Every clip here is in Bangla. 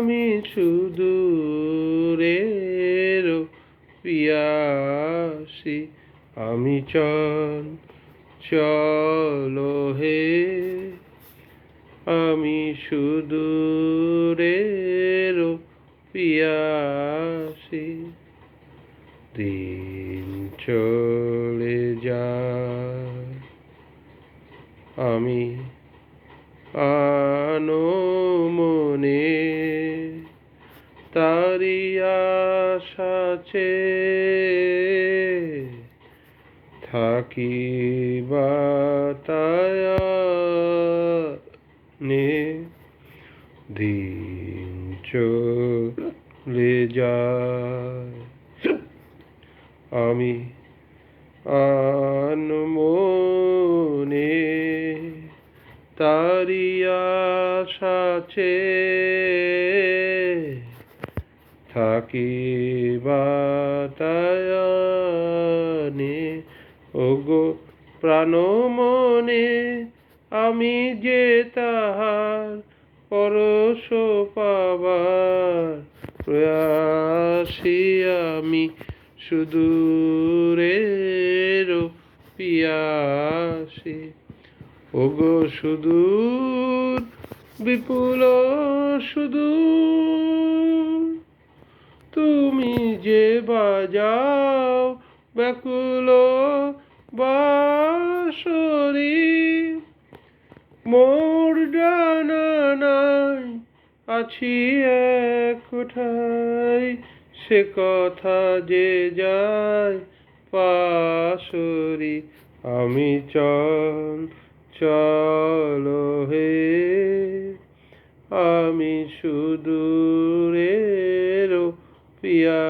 আমি সুদূরের পিয়াসী। আমি চল, চলো হে। আমি সুদূরের পিয়াসী। দিন চলে যায়। আমি আনো তারি আশাচে থাকি বাতায়নে দিন চলে যায়। আমি আনমনে তারি আশাচে থাকি বাতায়নে ওগো প্রাণ মনে আমি যে তাহার পরশ পাবার প্রয়াসী আমি সুদূরের পিয়াসী। ওগো সুদূর, বিপুল সুদূর যে বাজাও ব্যাকুল বাসরি মোর ডানা নাই, আছি এক সে কথা যে যায় পাশরি আমি চল, চলো হে, আমি সুদূরের পিয়াসী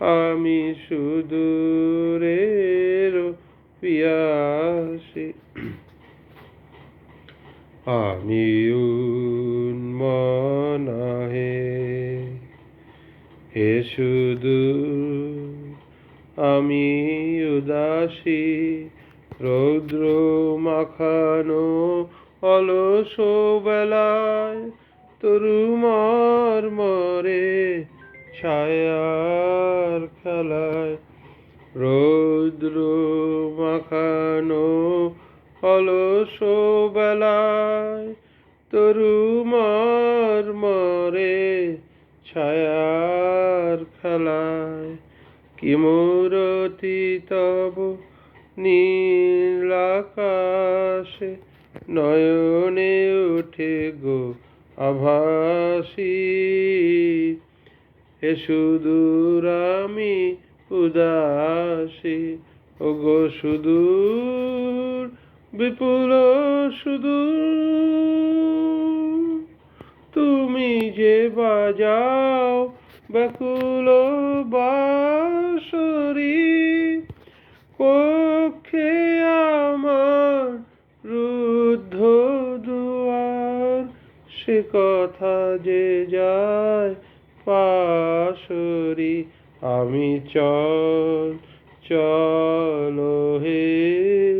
আমি সুদূরের পিয়াসী। আমি উন্মনা হে শুধু আমি উদাসী। রৌদ্র মাখানো অলস বেলায় তরুমার মরে ছায়ার বেলায় তরুমার মরে ছায়ার খেলায়। কি মূরতি তব নীল আকাশে নয়নে উঠে গো আভাসী। হে সুদূর আমি উদাসী ও গো সুদূর বিপুল শুধু তুমি যে বাজাও ব্যাকুল বাসরি কক্ষে আমার রুদ্ধ দুয়ার, সে কথা যে যায় পাশরি। আমি চল চল হে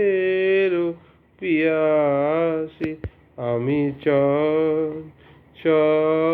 আমি চঞ্চল হে